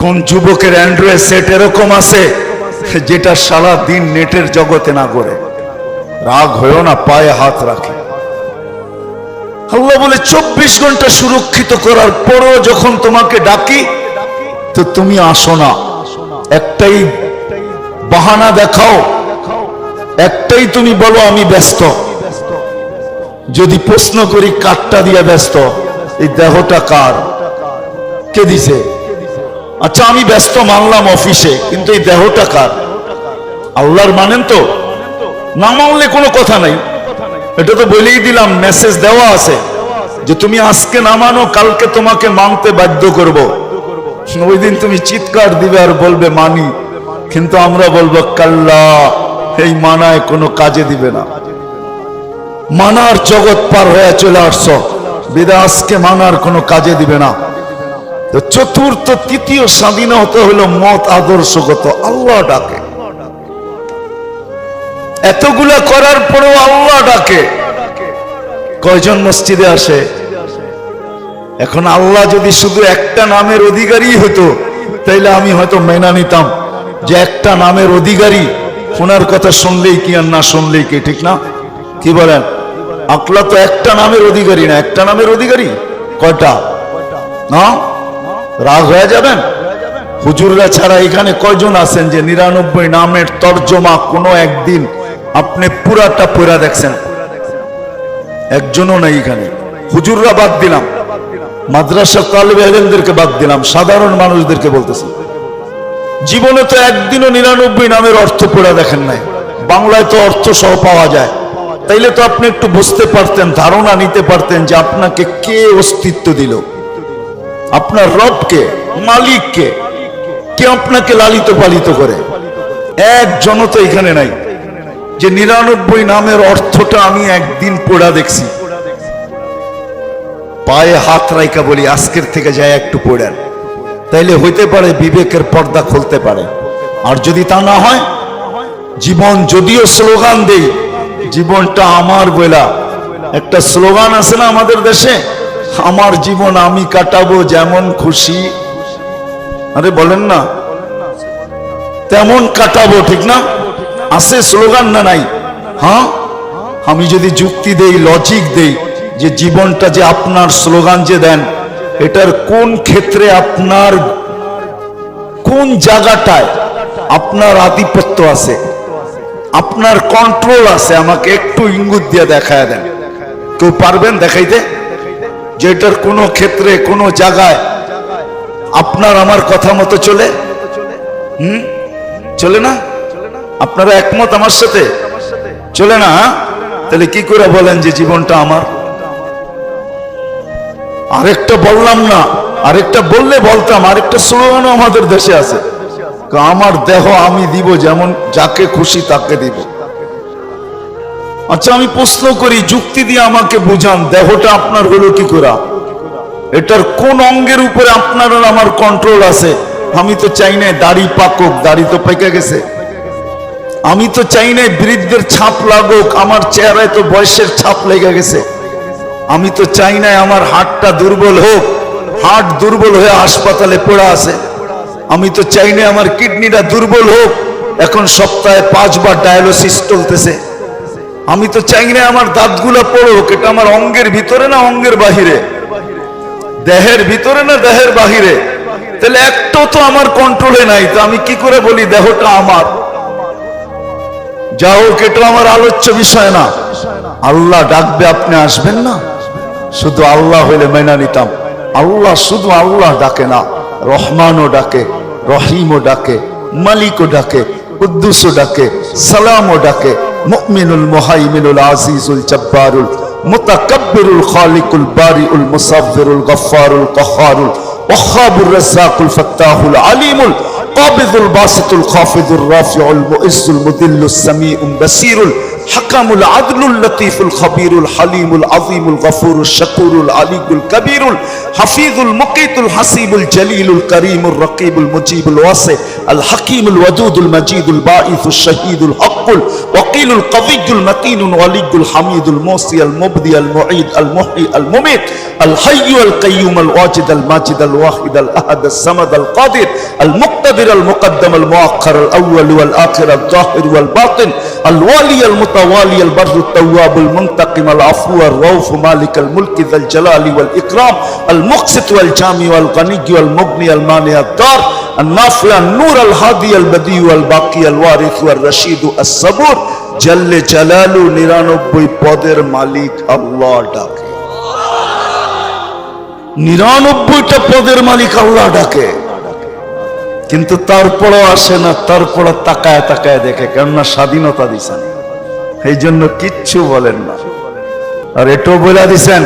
কোন যুবকের Android set এরকম আছে? যেটা সারা দিন নেটের জগতে না করে রাগ হয়েও না, পায়ে হাত রাখে। আল্লাহ বলে, চব্বিশ ঘণ্টা সুরক্ষিত করার পরও যখন তোমাকে ডাকি, তো তুমি আসো না। একটাই বাহানা দেখাও। একটাই তুমি বলো, আমি ব্যস্ত। যদি প্রশ্ন করি কাঠটা দিয়ে ব্যস্ত। এই দেহটা কার? কে দিছে? আচ্ছা আমি ব্যস্ত মানলাম অফিসে, কিন্তু এই দেহটা কার? আল্লাহর মানেন তো? না মানলে কোনো কথা নাই। এটা তো বলেই দিলাম মেসেজ দেওয়া আছে যে তুমি আজকে না মানো, কালকে তোমাকে মানতে বাধ্য করব। ওই দিন তুমি চিৎকার দিবে আর বলবে, মানি। কিন্তু আমরা বলব, কাল্লা। এই মানায় কোনো কাজে দিবে না। মানার জগৎ পার হয়ে চলে আসছ। বিদা আজকে মানার কোনো কাজে দিবে না। চতুর্থ, তৃতীয় স্বাধীনতা হলো মত আদর্শগত। আল্লাহ ডাকে। এতগুলা করার পরেও আল্লাহ ডাকে। কয়জন মসজিদে আসে? এখন আল্লাহ যদি শুধু একটা নামের অধিকারী হতো তাইলে আমি হয়তো মেনা নিতাম যে একটা নামের অধিকারী ওনার কথা শুনলেই কি আর না শুনলেই কি, ঠিক না? কি বলেন? আকলা তো একটা নামের অধিকারী না, একটা নামের অধিকারী? কয়টা? না? রাগ হয়ে যাবেন? হুজুররা ছাড়া এখানে কয়জন আছেন যে নিরানব্বই নামের তর্জমা কোনো একদিন আপনি পুরাটা পুরা দেখছেন? একজনও নাই এখানে। হুজুররা বাদ দিলাম। মাদ্রাসা তালেবে এলেমদেরকে বাদ দিলাম। সাধারণ মানুষদেরকে বলতেছি। জীবনে তো একদিনও নিরানব্বই নামের অর্থ পড়া দেখেন নাই। বাংলায় তো অর্থ সহ পাওয়া যায়। তাইলে তো আপনি একটু বুঝতে পারতেন, ধারণা নিতে পারতেন যে আপনাকে কে অস্তিত্ব দিল। আপনার রবকে, মালিককে কে আপনাকে লালিত পালিত করে? একজনও তো এখানে নাই। যে নিরানব্বই নামের অর্থটা আমি একদিন পোড়া দেখছি। পায়ে হাত রাইকা বলি, আজকের থেকে যায় একটু পড়েন। তাইলে হইতে পারে বিবেকের পর্দা খুলতে পারে। আর যদি তা না হয়, জীবন যদিও স্লোগান দেই, জীবনটা আমার বলা একটা স্লোগান আছে না আমাদের দেশে? আমার জীবন আমি কাটাবো যেমন খুশি। আরে বলেন না। তেমন কাটাবো, ঠিক না? আছে স্লোগান না নাই? হ্যাঁ? আমি যদি যুক্তি দেই লজিক দেই, যে জীবনটা যে আপনার স্লোগান যে দেন, এটার কোন ক্ষেত্রে আপনার, কোন জায়গাটায় আপনার আধিপত্য আছে? আপনার কন্ট্রোল আছে? আমাকে একটু ইঙ্গুত দিয়ে দেখায় দেন। কেউ পারবেন দেখাইতে? যে এটার কোনো ক্ষেত্রে, কোনো জায়গায় আপনার আমার কথা মতো চলে? হুম? চলে না? আপনারা একমত আমার সাথে? চলে না হ্যাঁ? তাহলে কি করে বলেন যে জীবনটা আমার? আরেকটা বললাম না, আরেকটা বললে বলতাম, আরেকটা স্লোগানও আমাদের দেশে আছে। আমার দেহ আমি দিব যেমন যাকে খুশি তাকে দিব। আচ্ছা আমি প্রশ্ন করি, যুক্তি দিয়ে আমাকে বুঝান, দেহটা আপনার হলো কি করা? এটার কোন অঙ্গের উপরে আপনার আর আমার কন্ট্রোল আছে? আমি তো চাই না দাড়ি পাকুক দাড়ি তো পেকে গেছে। আমি তো চাই না বৃদ্ধের ছাপ লাগুক, আমার চেহারায় তো বয়সের ছাপ লেগে গেছে। আমি তো চাই না আমার হাটটা দুর্বল হোক হাট দুর্বল হয়ে হাসপাতালে পড়ে আছে। আমি তো চাই না আমার কিডনিটা দুর্বল হোক। এখন সপ্তাহে পাঁচবার ডায়ালিসিস চলতেছে। আমি তো চাই না আমার দাঁতগুলো পড়ুক, এটা আমার অঙ্গের ভিতরে না অঙ্গের বাহিরে? দেহের ভিতরে না দেহের বাহিরে? তাহলে একটাও তো আমার কন্ট্রোলে নাই, তো আমি কি করে বলি দেহটা আমার? যা হোক, এটা আমার আলোচ্য বিষয় না। আল্লাহ ডাকবে, আপনি আসবেন না? শুধু আল্লাহ হইলে মেনা নিতাম। আল্লাহ শুধু আল্লাহ ডাকে না, রহমানও ডাকে, রহিমও ডাকে, মালিকও ডাকে, কুদ্দুসও ডাকে, সালামও ডাকে মুমিনুল মুহাইমিনুল আজিজুল জব্বারুল মুতাকাব্বিরুল খালিকুল বারিউল মুসাফফিরুল গফফারুল কহারুল ওয়াহাবুর রাজ্জাকুল ফাত্তাহুল আলিমুল قابض الباسط الخافض الرافع المؤز المذل السميع البصير حكم العدل اللطيف الخبير الحليم العظيم الغفور الشكور العلي الكبير الحفيظ المقيت الحسيب الجليل الكريم الرقيب المجيب الواسع الحكيم الودود المجيد الباعث الشهيد الحق وقيل القضي المتين الولي الحميد الموصي المبدي المعيد المحيي المميت الحي القيوم الواجد الماجد الواحد الأحد الصمد القادر المقتدر المقدم المؤخر الأول والآخر الظاهر والباطن الوالي المتقدم والي البر التواب المنتقم العفو الروف مالك الملك ذا الجلال والإكرام المقسط والجامع والغني والمغني المانع الدار النافع النور الهادي البديع والباقي الوارث والرشيد الصبور جل جلاله নিরানব্বই পদের মালিক আল্লাহ ডাকে নিরানব্বইটা পদের মালিক আল্লাহ ডাকে কিন্তু তারপরও আসে না তারপরও তাকায় তাকায় দেখে কেননা স্বাধীনতা দিছে না এই জন্য কিচ্ছু বলেন না। আর এটাও বলে দিছেন,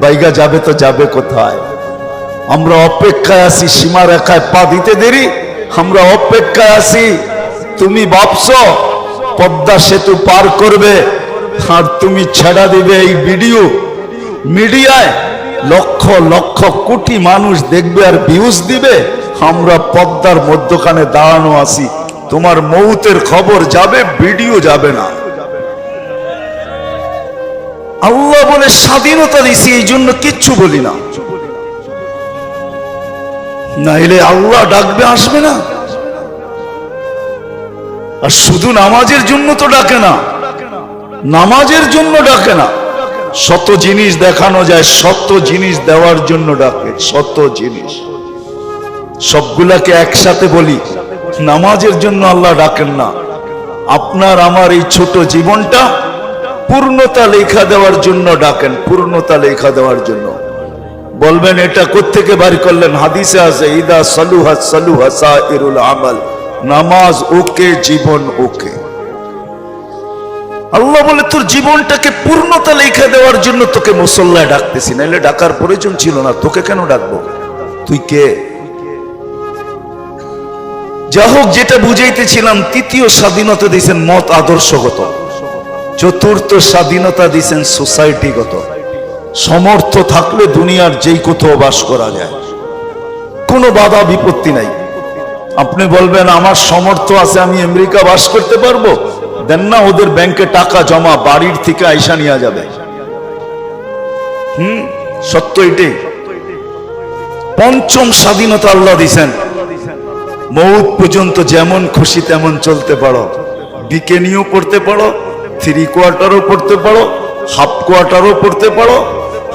বাইগা যাবে তো যাবে কোথায়? আমরা অপেক্ষায় আছি, সীমা রেখায় পা দিতে দেরি। আমরা অপেক্ষায় আছি, তুমি ভাবছ, পদ্মা সেতু পার করবে, আর তুমি ছেড়া দিবে এই ভিডিও। মিডিয়ায় লক্ষ লক্ষ কোটি মানুষ দেখবে আর ভিউজ দিবে। আমরা পদ্মার মধ্যখানে দাঁড়ানো আছি। তোমার মৌতের খবর যাবে, ভিডিও যাবে না। আল্লাহ বলে স্বাধীনতা দিছি, এই জন্য কিচ্ছু বলি না। নাইলে আল্লাহ ডাকবে, আসবে না। আর শুধু নামাজের জন্য তো ডাকে না, নামাজের জন্য ডাকে না। শত জিনিস দেখানো যায়, শত জিনিস দেওয়ার জন্য ডাকে, শত জিনিস। সবগুলাকে একসাথে বলি, নামাজের জন্য আল্লাহ ডাকেন না। আপনার, আমার এই ছোট জীবনটা পূর্ণতা লেখা দেওয়ার জন্য ডাকেন, পূর্ণতা লেখা দেওয়ার জন্য। বলবেন, এটা কোত্থেকে বাড়ি করলেন? হাদিসে আছে, ইদা সালুহা সালুহা সাইরুল আমাল। নামাজ ওকে, জীবন ওকে। আল্লাহ বলে, তোর জীবনটাকে পূর্ণতা লেখা দেওয়ার জন্য তোকে মুসল্লায় ডাকতেছি। নাইলে ডাকার প্রয়োজন ছিল না, তোকে কেন ডাকবো? তুই কে? যা হোক যেটা বুঝাইতেছিলাম, তৃতীয় স্বাধীনতা দিয়েছেন মত আদর্শগত। চতুর্থ স্বাধীনতা দিয়েছেন সোসাইটিগত সমর্থ থাকলে দুনিয়ার যেই কোথাও বাস করা যায়। কোনো বাধা, বিপত্তি নাই। আপনি বলবেন, আমার সমর্থ আছে, আমি আমেরিকা বাস করতে পারব? দেন না, ওদের ব্যাংকে টাকা জমা, বাড়ির থেকে আইসা নিয়ে যাবে। হুম, সত্য এটাই। পঞ্চম স্বাধীনতা আল্লাহ দিছেন মৌত পর্যন্ত যেমন খুশি, তেমন চলতে পারো। বিকেনিও করতে পারো। থ্রি কোয়ার্টারও পড়তে পারো, হাফ কোয়ার্টারও পড়তে পারো।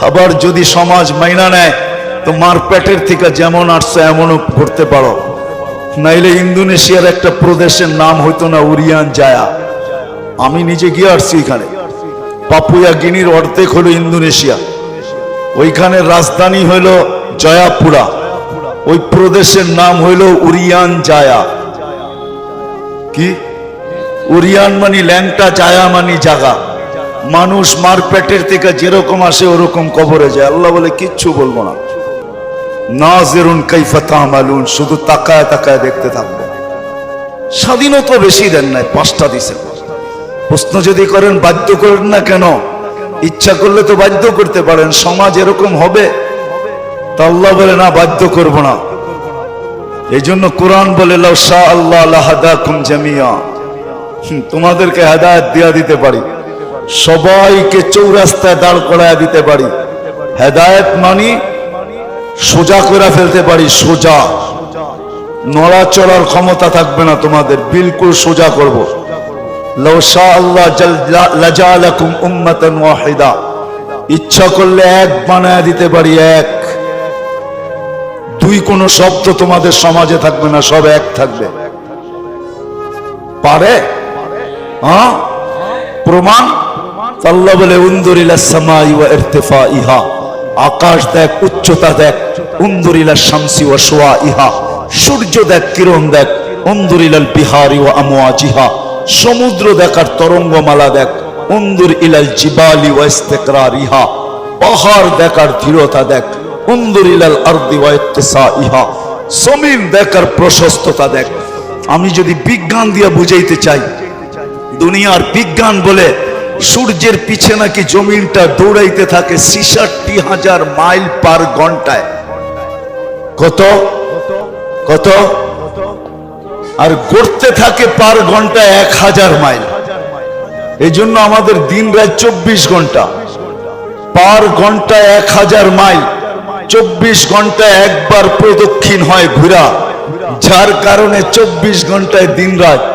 আবার যদি সমাজ মাইনা নেয়, তো মার পেটের থেকে যেমন আসছে এমনও পড়তে পারো। নাইলে ইন্দোনেশিয়ার একটা প্রদেশের নাম হইতো না উরিয়ান জায়া। আমি নিজে গিয়ে আসছি এখানে। পাপুয়া গিনির অর্ধেক হলো ইন্দোনেশিয়া। ওইখানে রাজধানী হইল জয়াপুরা। ওই প্রদেশের নাম হইল উরিয়ান জায়া। কি? উরিয়ান মানি, ল্যাংটা, জায়া মানি, জাগা। মানুষ মার পেটের থেকে যেরকম আসে, ওরকম কবরে যায়। আল্লাহ বলে, কিচ্ছু বলব না। নাজেরুন কাইফাতা মালুন শুধু তাকায় তাকায় দেখতে থাকব। স্বাধীনতা বেশি দেন নাই, পাঁচটা দিছেন প্রশ্ন যদি করেন, বাধ্য করেন না কেন? ইচ্ছা করলে তো বাধ্য করতে পারেন, সমাজ এরকম হবে? তা আল্লাহ বলে, না, বাধ্য করব না। এই জন্য কোরআন বলে, লাউ শাহ আল্লাহ লাহাদাকুম জামিয়া তোমাদেরকে হেদায়ত দিয়া দিতে পারি। সবাইকে চৌরাস্তায় দাঁড় করায় দিতে পারি। হেদায়ত মানি সোজা করে ফেলতে পারি, সোজা। নড়াচড়ার ক্ষমতা থাকবে না তোমাদের, বিলকুল সোজা করব। আল্লাহ ইচ্ছা করলে এক বানায় দিতে পারি, এক। দুই কোনো শব্দ তোমাদের সমাজে থাকবে না, সব এক থাকবে। পারে? প্রমাণ বলে উন্দুরিলা সামাই ওয়া ইহা আকাশ দেখ উচ্চতা দেখ উন্দুরিলা শামসি ওয়া সোয়া ইহা সূর্য দেখ কিরণ দেখ উন্দুরিলাল বিহারি ওয়া আমওয়াজিহা সমুদ্র দেখার তরঙ্গমালা দেখ উন্দুর ইলাল জিবালি ওয়া ইস্তিকরারিহা পাহাড় দেখার ধীরতা দেখ উন্দুর ইলাল আরদি ওয়া ইত্তিসাইহা জমিন দেখার প্রশস্ততা দেখ আমি যদি বিজ্ঞান দিয়ে বুঝাইতে চাই দুনিয়ার বিজ্ঞান বলে সূর্যের পিছে নাকি জমিনটা দৌড়াইতে থাকে ছিষট্টি হাজার মাইল পার ঘন্টায়। কত? কত? আর গড়তে থাকে পার ঘন্টায় এক হাজার মাইল। এই জন্য আমাদের দিন রাত চব্বিশ ঘণ্টা। পার ঘন্টায় এক হাজার মাইল। চব্বিশ ঘন্টায় একবার প্রদক্ষিণ হয় ঘুরা। যার কারণে চব্বিশ ঘন্টায় দিন রাত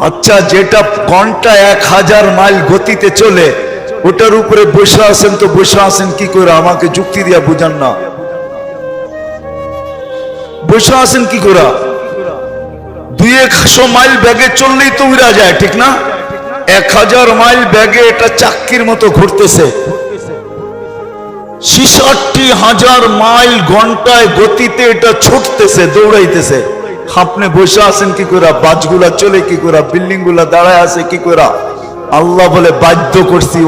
আচ্ছা যেটা ঘণ্টা এক হাজার মাইল গতিতে চলে, ওটার উপরে বসে আছেন তো বসে আছেন কি করে? আমাকে যুক্তি দিয়া বুঝান না। বসে আছেন কি করে? দুই একশো মাইল ব্যাগে চললেই তো উড়া যায়, ঠিক না? এক হাজার মাইল ব্যাগে এটা চাক্কির মতো ঘুরতেছে। ছিষট্টি হাজার মাইল ঘন্টায় গতিতে এটা ছুটতেছে, দৌড়াইতেছে। আপনি বসে আছেন কি করে? বাজগুলা চলে কি করে? বিল্ডিংগুলা দাঁড়ায় আছে কি করে? আল্লাহ বলে, বাধ্য করছি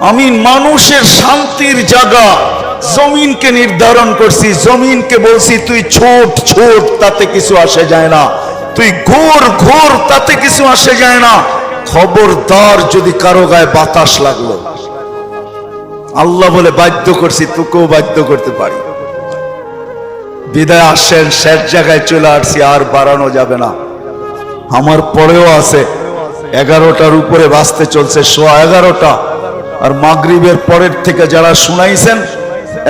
আমি মানুষের শান্তির জায়গা, জমিনকে নির্ধারণ করছি, জমিনকে বলছি, তুই ছোট ছোট, তাতে কিছু আসে যায় না। তুই ঘোর ঘোর, তাতে কিছু আসে যায় না। খবরদার যদি কারও গায়ে বাতাস লাগল। আল্লাহ বলে, বাধ্য করছি, তোকেও বাধ্য করতে পারি। বিদায় আসেন, শেষ জায়গায় চলে আসছি, আর বাড়ানো যাবে না। আমার পরেও আছে, এগারোটার উপরে বাঁচতে চলছে, সোয়া এগারোটা। আর মাগরিবের পরের থেকে যারা শুনাইছেন,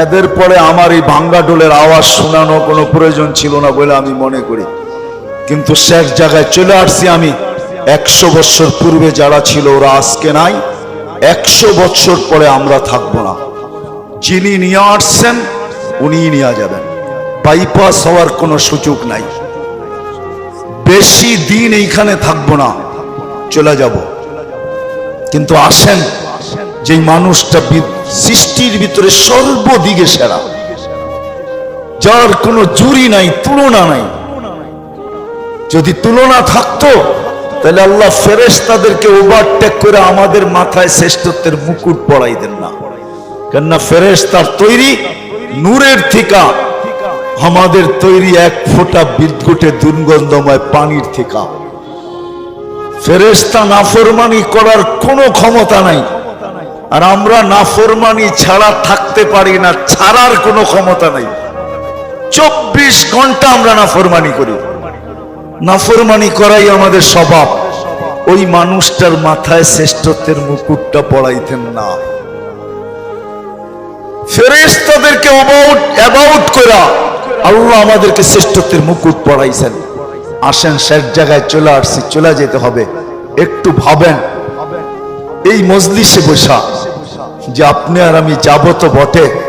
এদের পরে আমার এই ভাঙ্গা ডোলের আওয়াজ শোনানো কোনো প্রয়োজন ছিল না বলে আমি মনে করি। কিন্তু শেষ জায়গায় চলে আসছি আমি, একশো বছর পূর্বে যারা ছিল ওরা আজকে নাই, একশো বছর পরে আমরা থাকব না। যিনি নিয়ে আসছেন, উনিই নিয়ে যাবেন। বাইপাস হওয়ার কোনো সুযোগ নাই। বেশি দিন এইখানে থাকব না, চলে যাব। কিন্তু আসেন যে মানুষটা সৃষ্টির ভিতরে সর্বদিকে সেরা। যার কোনো জুরি নাই, তুলনা নাই। যদি তুলনা থাকতো, তাহলে আল্লাহ ফেরেশ তাদেরকে ওভারটেক করে আমাদের মাথায় শ্রেষ্ঠত্বের মুকুট পড়াই দেন না। কেননা ফেরেশ তার তৈরি নূরের থিকা আমাদের তৈরি এক ফোঁটা বিদ্যুটে দুর্গন্ধময় পানির থিকা ফেরেস্তা নাফরমানি করার কোনো ক্ষমতা নাই। আর আমরা নাফরমানি ছাড়া থাকতে পারি না, ছাড়ার কোনো ক্ষমতা নাই। চব্বিশ ঘণ্টা আমরা নাফরমানি করি। নাফরমানি করাই আমাদের স্বভাব। ওই মানুষটার মাথায় শ্রেষ্ঠত্বের মুকুটটা পড়াইতেন না। ফেরেশতাদেরকে অ্যাবাউট অ্যাবাউট করা। আল্লাহ আমাদেরকে শ্রেষ্ঠত্বের মুকুট পড়াইছেন আসেন, শেষ জায়গায় চলে আসছি, চলে যেতে হবে। একটু ভাবেন, এই মজলিসে বসা, যে আপনি আর আমি যাব তো বটে।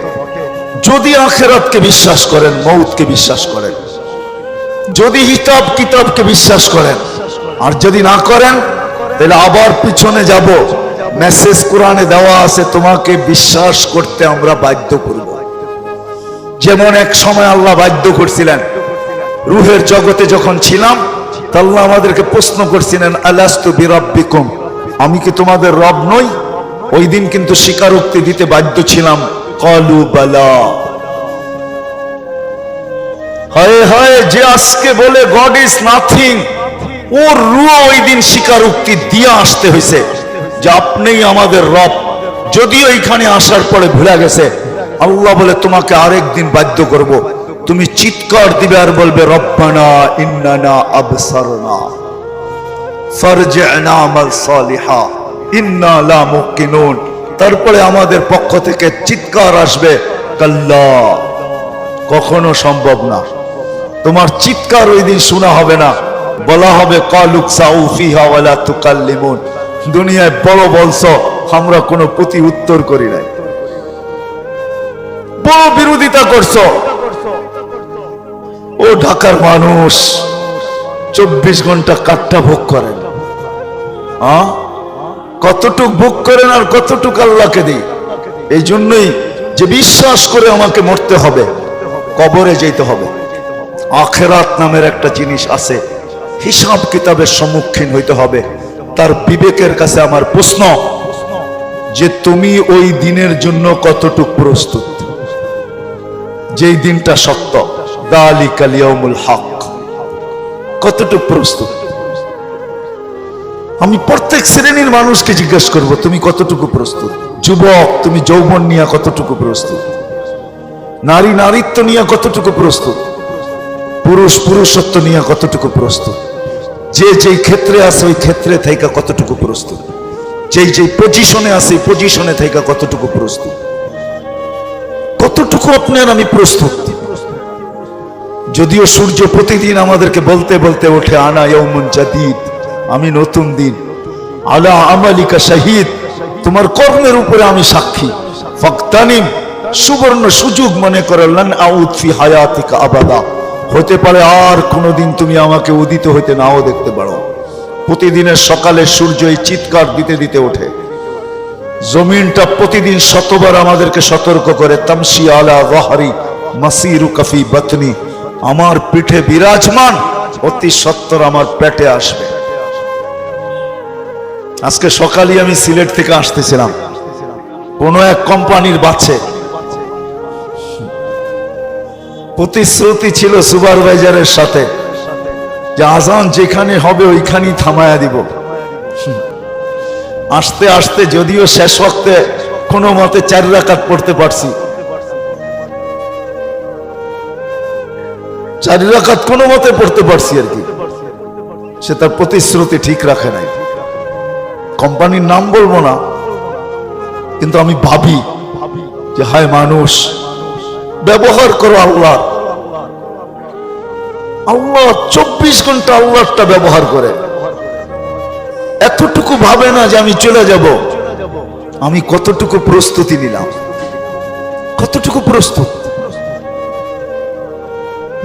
যদি আখেরাতকে বিশ্বাস করেন, মৌতকে বিশ্বাস করেন। যদি হিতাব, কিতাবকে বিশ্বাস করেন। আর যদি না করেন, তাহলে আবার পিছনে যাব। মেসেজ কোরআনে দেওয়া আছে, তোমাকে বিশ্বাস করতে আমরা বাধ্য করব। যেমন এক সময় আল্লাহ বাধ্য করছিলেন, রুহের জগতে যখন ছিলাম আল্লাহ আমাদেরকে প্রশ্ন করছিলেন, আলাস্তু বিরাব্বিকুম? আমি কি তোমাদের রব নই? ওই দিন কিন্তু স্বীকারোক্তি দিতে বাধ্য ছিলাম। কলু বালা। হায় হায়, যে আজকে বলে গড ইজ নাথিং ওর রুয়া ওই দিন স্বীকারোক্তি দিয়ে আসতে হয়েছে যে আপনিই আমাদের রব। যদিও এখানে আসার পরে ভুলে গেছে আল্লাহ বলে, তোমাকে আরেক দিন বাধ্য করব। তুমি চিৎকার দিবে আর বলবে, রব্বানা ইন্নানা আবসারনা, ফারজি'না আমাল সালিহা, ইন্না লা মুকিনুন তারপরে আমাদের পক্ষ থেকে চিৎকার আসবে, কাল্লা, কখনো সম্ভব না। তোমার চিৎকার ওই দিন শোনা হবে না। বলা হবে, কালুক সাউফিহা ওয়ালা তুকাল্লিমুন। দুনিয়ায় বড় বলছো, আমরা কোনো প্রতি উত্তর করি নাই। বড় বিরোধিতা করছ। ও ঢাকার মানুষ, চব্বিশ ঘণ্টা কাঠটা ভোগ করেন? কতটুক ভোগ করেন আর কতটুক আল্লাহকে দিই এই জন্যই যে বিশ্বাস করে আমাকে মরতে হবে, কবরে যেতে হবে। আখেরাত নামের একটা জিনিস আছে, হিসাব কিতাবের সম্মুখীন হইতে হবে। তার বিবেকের কাছে আমার প্রশ্ন, যে তুমি ওই দিনের জন্য কতটুক প্রস্তুত? যেই দিনটা সত্য দালিকালিয়মুল হক। কতটুকু প্রস্তুত? আমি প্রত্যেক শ্রেণির মানুষকে জিজ্ঞেস করব, তুমি কতটুকু প্রস্তুত? যুবক, তুমি যৌবন নিয়ে কতটুকু প্রস্তুত? নারী, নারীত্ব নিয়ে কতটুকু প্রস্তুত? পুরুষ, পুরুষত্ব নিয়ে কতটুকু প্রস্তুত? যে যেই ক্ষেত্রে আছে, ওই ক্ষেত্রে থাইকা কতটুকু প্রস্তুত? যেই যেই পজিশনে আছে পজিশনে থাইকা কতটুকু প্রস্তুত? আপনার আমি প্রস্তুত। যদিও সূর্য প্রতিদিন আমাদেরকে বলতে বলতে ওঠে, আনা ইয়ৌমুন জাদিদ, আমি নতুন দিন। আলা আমালিকা শাহিদ, তোমার কর্মের উপরে আমি সাক্ষী। ফক্তানিম, সুবর্ণ সুযোগ মনে করলেন আউৎফি হায়াতিকা আবাদা। হতে পারে আর কোনোদিন তুমি আমাকে উদিত হইতে নাও দেখতে পারো। প্রতিদিনের সকালে সূর্য এই চিৎকার দিতে দিতে ওঠে। জমিনটা প্রতিদিন শতবার আমাদেরকে সতর্ক করে, তামসি আলা ওয়াহারি মাসিরু কফি বতনি। আমার পিঠে বিরাজমান, অতি সত্তর আমার পেটে আসবে। আজকে সকালে আমি সিলেট থেকে আসতেছিলাম। কোন এক কোম্পানির বাচ্চে। প্রতিশ্রুতি ছিল সুপারভাইজারের সাথে, যে আজান যেখানে হবে ওইখানেই থামায়া দিব। আসতে আসতে যদিও শেষ ওয়াক্তে কোনো মতে চার রাকাত পড়তে পারছি। চার রাকাত কোনো মতে পড়তে পারছি আর কি। সে তার প্রতিশ্রুতি ঠিক রাখে নাই। কোম্পানির নাম বলব না, কিন্তু আমি ভাবি যে হায় মানুষ, ব্যবহার করো আল্লাহ। আল্লাহ চব্বিশ ঘণ্টা আল্লাহটা ব্যবহার করে। এতটুকু ভাবে না যে আমি চলে যাব। আমি কতটুকু প্রস্তুতি নিলাম? কতটুকু প্রস্তুত?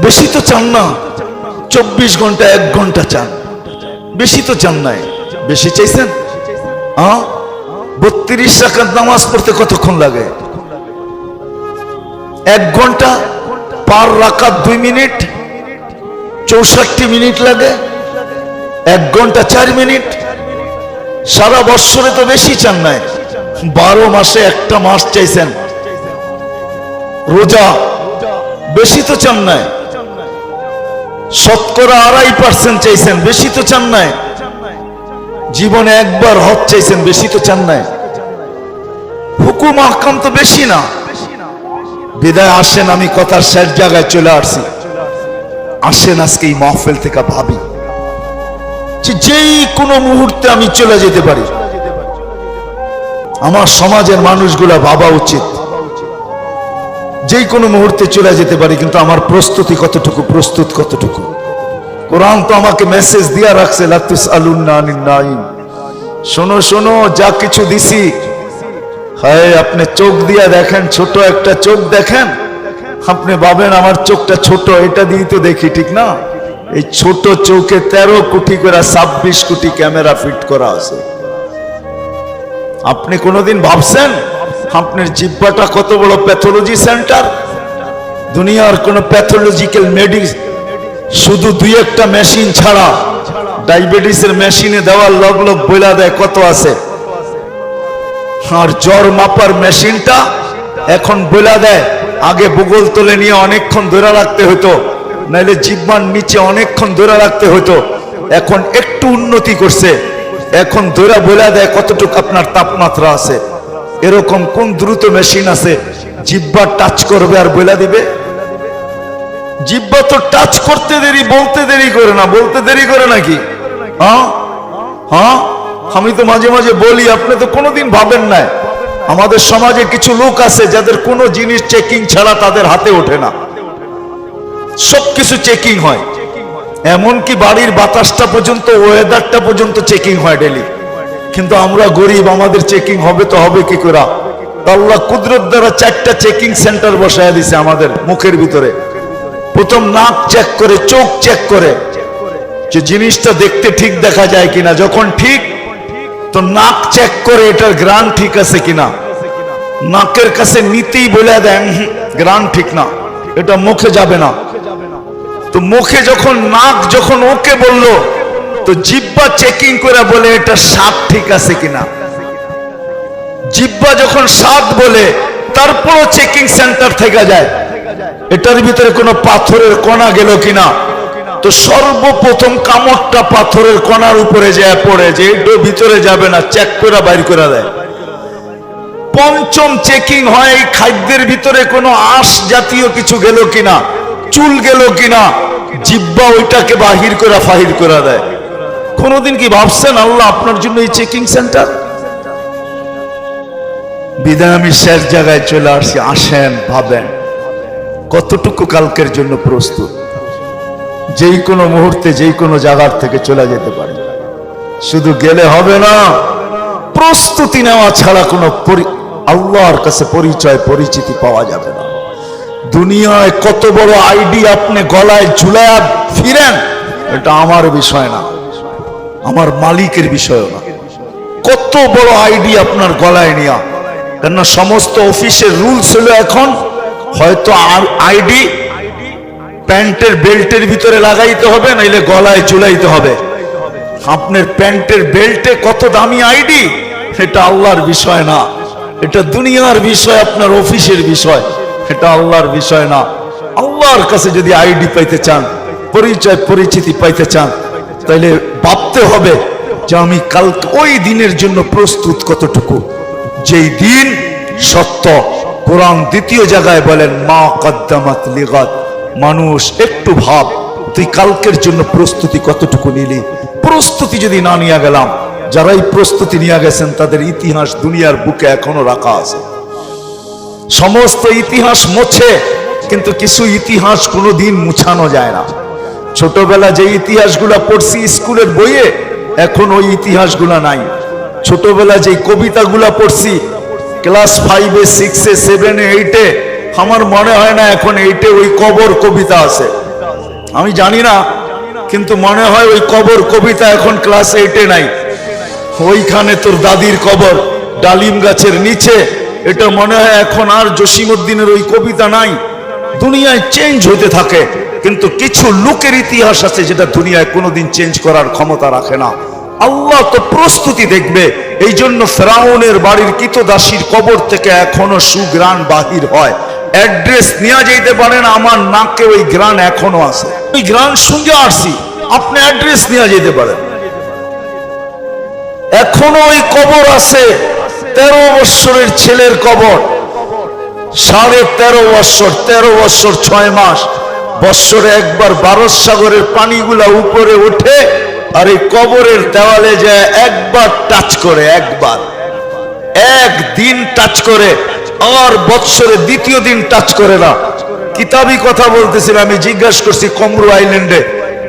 বেশি তো চান না। চব্বিশ ঘণ্টা, এক ঘণ্টা চান। বেশি তো চান নাই। বেশি চাইছেন? বত্রিশ টাকার নামাজ পড়তে কতক্ষণ লাগে? এক ঘণ্টা, পার রাকাত দুই মিনিট, চৌষট্টি মিনিট লাগে। এক ঘণ্টা, চার মিনিট সারা বৎসরে তো বেশি চান নাই। বারো মাসে একটা মাস চাইছেন। রোজা বেশি তো চান নাই। শতকরা আড়াই পার্সেন্ট চাইছেন, বেশি তো চান নাই। জীবনে একবার হজ চাইছেন, বেশি তো চান নাই। হুকুম আহকাম তো বেশি না। বিদায় আসেন, আমি কথার শেষ জায়গায় চলে আসছি। আসেন আজকে এই মাহফিল থেকে ভাবি। যেই কোনো মুহূর্তে আমি চলে যেতে পারি। আমার সমাজের মানুষগুলা ভাবা উচিত। যেই কোনো মুহূর্তে চলে যেতে পারি, কিন্তু আমার প্রস্তুতি কতটুকু, প্রস্তুত কতটুকু? কোরআন তো আমাকে মেসেজ দিয়া রাখছে, লাতুস আলুন্না শোনো শোনো, যা কিছু দিছি। হায়, আপনি চোখ দিয়া দেখেন, ছোট একটা চোখ দেখেন। আপনি ভাবেন আমার চোখটা ছোট, এটা দিয়ে তো দেখি, ঠিক না? এই ছোট চৌকে তেরো কোটি করে ছাব্বিশ কোটি ক্যামেরা ফিট করা আছে। আপনি কোনোদিন ভাবছেন আপনার জিব্বাটা কত বড় প্যাথোলজি সেন্টার? দুনিয়ার কোন প্যাথোলজিক্যাল মেডিস শুধু দুই একটা মেশিন ছাড়া ডায়াবেটিসের মেশিনে দেওয়ার লগ লগ বইলা দেয় কত আছে? আর জ্বর মাপার মেশিনটা এখন বইলা দেয়। আগে ভূগোল তুলে নিয়ে অনেকক্ষণ ধরে রাখতে হতো নাইলে জিব্বার নিচে অনেকক্ষণ ধরে রাখতে হতো এখন একটু উন্নতি করছে। এখন ধরে বলে দেয় কতটুকু আপনার তাপমাত্রা আছে। এরকম কোন দ্রুত মেশিন আছে, জিব্বা টাচ করবে আর বলে দিবে? জিব্বা তো টাচ করতে দেরি, বলতে দেরি করে না। বলতে দেরি করে নাকি হ্যাঁ? হ্যাঁ? আমি তো মাঝে মাঝে বলি, আপনি তো কোনোদিন ভাবেন না আমাদের সমাজে কিছু লোক আছে যাদের কোনো জিনিস চেকিং ছাড়া তাদের হাতে ওঠে না। সবকিছু চেকিং হয়। এমনকি বাড়ির বাতাসটা পর্যন্ত ওয়েদারটা পর্যন্ত চেকিং হয় ডেলি কিন্তু আমরা গরিব, আমাদের চেকিং হবে তো হবে কি করে? আল্লাহ কুদরত দ্বারা চারটা চেকিং সেন্টার বসায় দিছে আমাদের মুখের ভিতরে। প্রথম নাক চেক করে, চোখ চেক করে। যে জিনিসটা দেখতে ঠিক দেখা যায় কিনা, যখন ঠিক, তো নাক চেক করে এটার গ্রান ঠিক আছে কিনা। নাকের কাছে নিতেই বলে দেন গ্রান ঠিক না, এটা মুখে যাবে না। তো মুখে যখন, নাক যখন ওকে বলল, তো জিব্বা চেকিং করে বলে, এটা স্বাদ ঠিক আছে কিনা? জিব্বা যখন স্বাদ বলে, তারপরও চেকিং সেন্টার থেকে যায়। এটার ভিতরে কোনো পাথরের কণা গেল কিনা? তো সর্বপ্রথম কামড়টা পাথরের কণার উপরে যায় পড়ে, যে এটা ভিতরে যাবে না চেক করে বাইর করে দেয়। পঞ্চম চেকিং হয়, এই খাদ্যের ভিতরে কোনো আঁশ জাতীয় কিছু গেল কিনা? চুল গেল কিনা, জিব্বা ওইটাকে বাহির করে, ফাহির করে দেয়। কোনোদিন কি ভাবছেন আল্লাহ আপনার জন্য এই চেকিং সেন্টার? বিদায়, আমি শেষ জায়গায় চলে আসছি, আসেন, ভাবেন। কতটুকু কালকের জন্য প্রস্তুত? যেই কোনো মুহূর্তে, যেই কোনো জায়গার থেকে চলে যেতে পারে। শুধু গেলে হবে না, প্রস্তুতি নেওয়া ছাড়া কোনো আল্লাহর কাছে পরিচয়, পরিচিতি পাওয়া যাবে না। দুনিয়ায় কত বড় আইডি আপনি গলায় ঝুলায় ফিরেন, এটা আমার বিষয় না। আমার মালিকের বিষয় না। কত বড় আইডি আপনার গলায় নেওয়া কেননা সমস্ত অফিসের রুলস হলো এখন, হয়তো আইডি প্যান্টের বেল্টের ভিতরে লাগাইতে হবে, নাইলে গলায় ঝুলাইতে হবে। আপনার প্যান্টের বেল্টে কত দামি আইডি, এটা আল্লাহর বিষয় না। এটা দুনিয়ার বিষয়, আপনার অফিসের বিষয়। এটা আল্লাহর বিষয় না। আল্লাহর কাছে যদি আইডি পাইতে চান, পরিচয়, পরিচিতি পাইতে চান, তাইলে ভাবতে হবে যে আমি কাল ওই দিনের জন্য প্রস্তুত কতটুকু। যেই দিন সত্য, কোরআন দ্বিতীয় জায়গায় বলেন, মা কদ্দামাত লিগাত মানুষ একটু ভাব, তুই কালকের জন্য প্রস্তুতি কতটুকু নিলি? প্রস্তুতি যদি না নিয়ে গেলাম যারা এই প্রস্তুতি নিয়ে গেছেন, তাদের ইতিহাস দুনিয়ার বুকে এখনও রাখা আছে। সমস্ত ইতিহাস মোছে, কিন্তু কিছু ইতিহাস কোনোদিন মুছানো যায় না। ছোটবেলা যে ইতিহাসগুলা পড়ছি স্কুলের বইয়ে, এখন ওই ইতিহাসগুলা নাই। ছোটবেলা যে কবিতাগুলা পড়ছি, ক্লাস ফাইভে, সিক্সে, সেভেনে, এইটে, আমার মনে হয় না এখন এইটে ওই কবর কবিতা আছে। আমি জানি না, কিন্তু মনে হয় ওই কবর কবিতা এখন ক্লাস এইটে নাই। ওইখানে তোর দাদির কবর, ডালিম গাছের নিচে এটা মনে হয় এখন আর জসিমুদ্দিনের ওই কবিতা নাই। দুনিয়ায় চেঞ্জ হতে থাকে। কিন্তু কিছু লোকের ইতিহাস আছে যেটা দুনিয়ায় কোনোদিন চেঞ্জ করার ক্ষমতা রাখে না। আল্লাহ তো প্রস্তুতি দেখবে। এই জন্য ফেরাউনের বাড়ির কিতদাসীর কবর থেকে এখনও সুগ্রাণ বাহির হয়। অ্যাড্রেস নেওয়া যেতে পারেন আমার নাকে ওই গ্রান এখনও আছে। ওই গ্রান শুনতে আসছি। আপনি অ্যাড্রেস নেওয়া যেতে পারেন। এখনও ওই কবর আছে। তেরো বৎসরের ছেলের কবর। সাড়ে তেরো বৎসর তেরো বৎসর ছয় মাস। বৎসরে একবার বারস সাগরের পানিগুলা উপরে ওঠে আর এই কবরের দেওয়ালে যায় একবার টাচ করে, একবার। একদিন টাচ করে, আর বৎসরে দ্বিতীয় দিন টাচ করে না। কিতাবি কথা বলতেছিল আমি জিজ্ঞাসা করছি কমরু আইল্যান্ডে,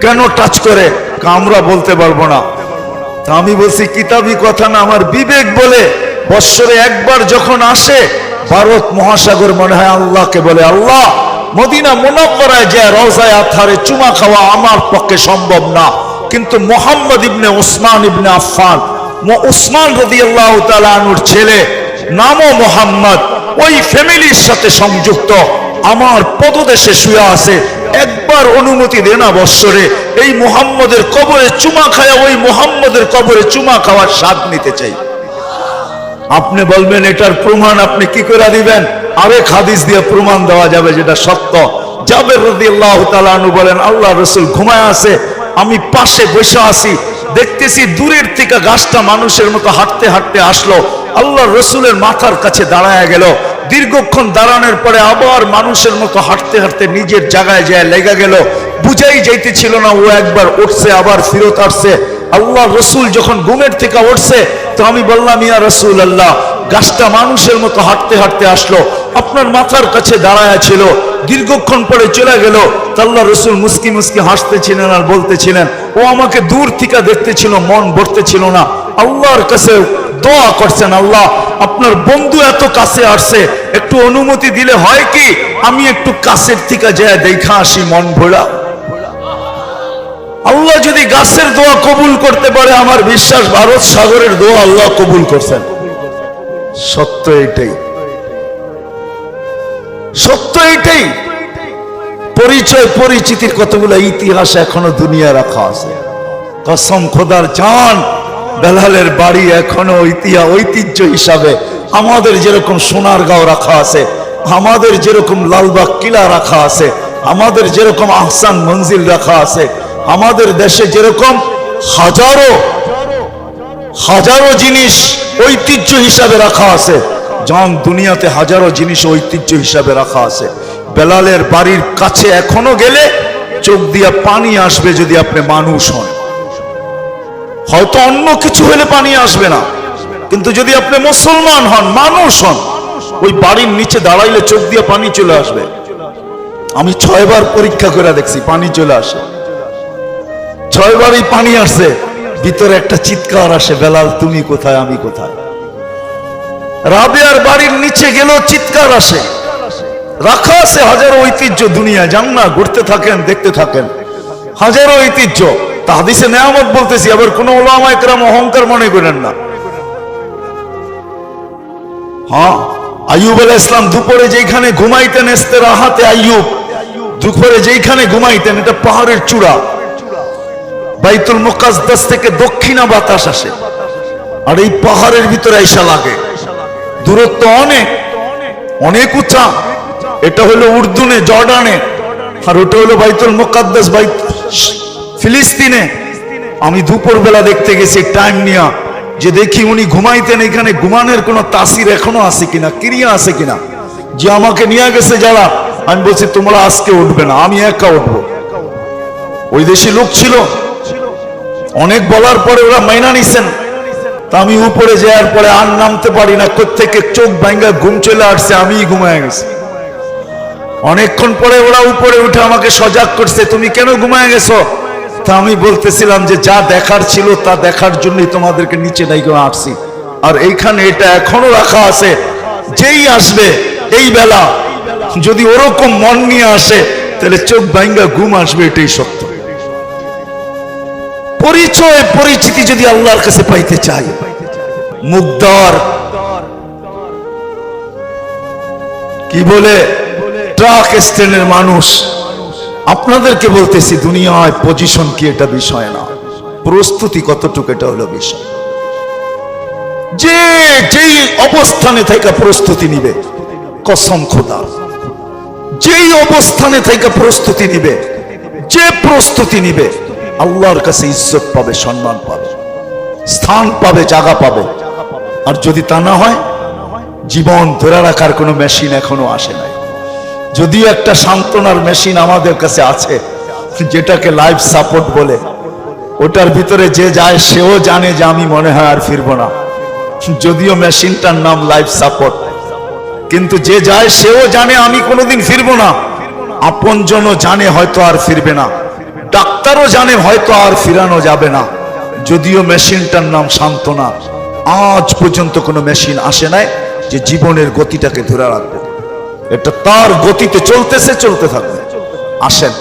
কেন টাচ করে? আমরা বলতে পারব না। তা আমি বলছি, কিতাবি কথা না, আমার বিবেক বলে বৎসরে একবার যখন আসে, ভারত মহাসাগর মনে হয় আল্লাহকে বলে, আল্লাহ, মদিনা মুনাব্বরায় যে রওজায় আথারে চুমা খাওয়া আমার পক্ষে সম্ভব না। কিন্তু মোহাম্মদ ইবনে ওসমান ইবনে আফফান ওসমান রাদিয়াল্লাহু তাআলা আনুর ছেলে নামও মোহাম্মদ, ওই ফ্যামিলির সাথে সংযুক্ত। আমার পদদেশে শুয়ে আছে, একবার অনুমতি দে না বৎসরে। এই মুহাম্মদের কবরে চুমা খায়া ওই মুহাম্মদের কবরে চুমা খাওয়ার স্বাদ নিতে চাই। আপনি বলবেন, এটার প্রমাণ আপনি কি করে দিবেন? আরেক হাদিস দিয়ে প্রমাণ দেওয়া যাবে যেটা সত্য। জাবের রাদিয়াল্লাহু তাআলা আনহু বলেন আল্লাহ রসুল ঘুমায় আছে, আমি পাশে বসে আছি, দেখতেছি দূরের থেকে গাছটা মানুষের মতো হাঁটতে হাঁটতে আসলো। আল্লাহ রসুলের মাথার কাছে দাঁড়ায় গেল। দীর্ঘক্ষণ দাঁড়ানোর পরে আবার মানুষের মতো হাঁটতে হাঁটতে নিজের জায়গায় যায় লেগে গেল। বুঝাই যাইতেছিল না, ও একবার উঠছে, আবার ফিরত আসছে। আল্লাহ রসুল যখন ঘুমের থেকে উঠছে তো আমি বললাম, ইয়া রসুল আল্লাহ গাছটা মানুষের মতো হাঁটতে হাঁটতে আসলো। আপনার মাথার কাছে দাঁড়ায় ছিল, দীর্ঘক্ষণ পরে চলে গেল। তো আল্লাহ রসুল মুস্কি মুস্কি হাসতেছিলেন আর বলতেছিলেন, ও আমাকে দূর থেকে দেখতেছিল, মন ভরতেছিল না। আল্লাহর কাছে দোয়া করছেন আল্লাহ, আপনার বন্ধু এত কাছে আসছে, একটু অনুমতি দিলে হয় কি? আমি একটু কাছের থেকে যায় দেখা আসি, মন ভোলা। আল্লাহ যদি গাছের দোয়া কবুল করতে পারে, আমার বিশ্বাস ভারত সাগরের দোয়া আল্লাহ কবুল করছেন। সত্য এটাই সত্য এটাই পরিচয়, পরিচিতির কতগুলো ইতিহাস এখনও দুনিয়া রাখা আছে। কসম খোদার জান, বেলালের বাড়ি এখনও ইতিহাস ঐতিহ্য হিসাবে আমাদের যেরকম সোনারগাঁও রাখা আছে, আমাদের যেরকম লালবাগ কিলা রাখা আছে, আমাদের যেরকম আহসান মঞ্জিল রাখা আছে আমাদের দেশে যেরকম হাজারো হাজারো জিনিস ঐতিহ্য হিসাবে রাখা আছে। জন দুনিয়াতে হাজারো জিনিস ঐতিহ্য হিসাবে রাখা আছে। বেলালের বাড়ির কাছে এখনও গেলে চোখ দিয়া পানি আসবে যদি আপনি মানুষ হন। হয়তো অন্য কিছু হলে পানি আসবে না। কিন্তু যদি আপনি মুসলমান হন, মানুষ হন, ওই বাড়ির নিচে দাঁড়াইলে চোখ দিয়ে পানি চলে আসবে। আমি ছয়বার পরীক্ষা করে দেখছি, পানি চলে আসে। ছয়বারই পানি আসছে ভিতরে একটা চিৎকার আসে, বেলাল, তুমি কোথায়, আমি কোথায়? রাবেয়ার বাড়ির নিচে গেলেও চিৎকার আসে। রাখা আছে হাজারো ঐতিহ্য দুনিয়া যান না, ঘুরতে থাকেন, দেখতে থাকেন। হাজারো ঐতিহ্য তা হাদিসে নেয়ামত বলতেছি, আবার কোন ওলামা একরাম অহংকার মনে করেন না। হ্যাঁ আইয়ুব আলাহ ইসলাম দুপুরে যেখানে ঘুমাইতেন এস্তে রাহাতে আইয়ুব, দুপুরে যেখানে ঘুমাইতেন, এটা পাহাড়ের চূড়া। বাইতুল মুকাদ্দাস থেকে দক্ষিণা বাতাস আসে। আর এই পাহাড়ের ভিতরে আইসা লাগে। দূরত্ব অনেক অনেক উঁচা। এটা হলো উর্দুনে, জর্ডানে। আর ওটা হলো বাইতুল মুকাদ্দাস বাই ফিলিস্তিনে। আমি দুপুর বেলা দেখতে গেছি, টাইম নিয়া। যে দেখি উনি ঘুমাইতেন এখানে, ঘুমানোর কোনো তাসির এখনও আছে কিনা, ক্রিয়া আছে কিনা? যে আমাকে নিয়ে গেছে যারা, আমি বলছি, তোমরা আজকে উঠবে না, আমি একা উঠবো। ওই দেশে লোক ছিল অনেক বলার পরে ওরা মাইনা নিছেন। তা আমি উপরে যাওয়ার পরে আর নামতে পারি না কোথেকে চোখ ভাঙ্গা ঘুম চলে আসছে আমি ঘুমায় গেছি। অনেকক্ষণ পরে ওরা উপরে উঠে আমাকে সজাগ করছে, তুমি কেন ঘুমায় গেছো? তা আমি বলতেছিলাম যে, যা দেখার ছিল তা দেখার জন্যই তোমাদেরকে নিচে নাই করে আসছি। আর এইখানে এটা এখনও রাখা আছে, যেই আসবে এই বেলা। যদি ওরকম মন নিয়ে আসে, তাহলে চোখ ভাঙ্গা ঘুম আসবে, এটাই সত্য। পরিচয়, পরিচিতি যদি আল্লাহর কাছে পাইতে চাই মুগ্ধর কি বলে? ট্রাক স্ট্যান্ডের মানুষ। আপনাদেরকে বলতেছি, দুনিয়ায় পজিশন কি এটা বিষয় না। প্রস্তুতি কতটুকু এটা হলো বিষয়। যে যেই অবস্থানে থেকে প্রস্তুতি নিবে, কসম খোদা। যেই অবস্থানে থেকে প্রস্তুতি নিবে, যে প্রস্তুতি নিবে আল্লাহর কাছে ইজ্জত পাবে, সম্মান পাবে, স্থান পাবে, জায়গা পাবে। আর যদি তা না হয়, জীবন ধরে রাখার কোনো মেশিন এখনও আসে নাই। যদিও একটা সান্ত্বনার মেশিন আমাদের কাছে আছে, যেটাকে লাইফ সাপোর্ট বলে। ওটার ভিতরে যে যায়, সেও জানে যে আমি মনে হয় আর ফিরবো না। যদিও মেশিনটার নাম লাইফ সাপোর্ট কিন্তু যে যায়, সেও জানে আমি কোনোদিন ফিরবো না। আপনজনও জানে হয়তো আর ফিরবে না। ডাক্তারও জানে, হয়তো আর ফিরানো যাবে না। যদিও মেশিনটার নাম সান্ত্বনা। আজ পর্যন্ত কোনো মেশিন আসে নাই যে জীবনের গতিটাকে ধরে রাখবে। এটা তার গতিতে চলতেছে, চলতে থাকবে। আসেন।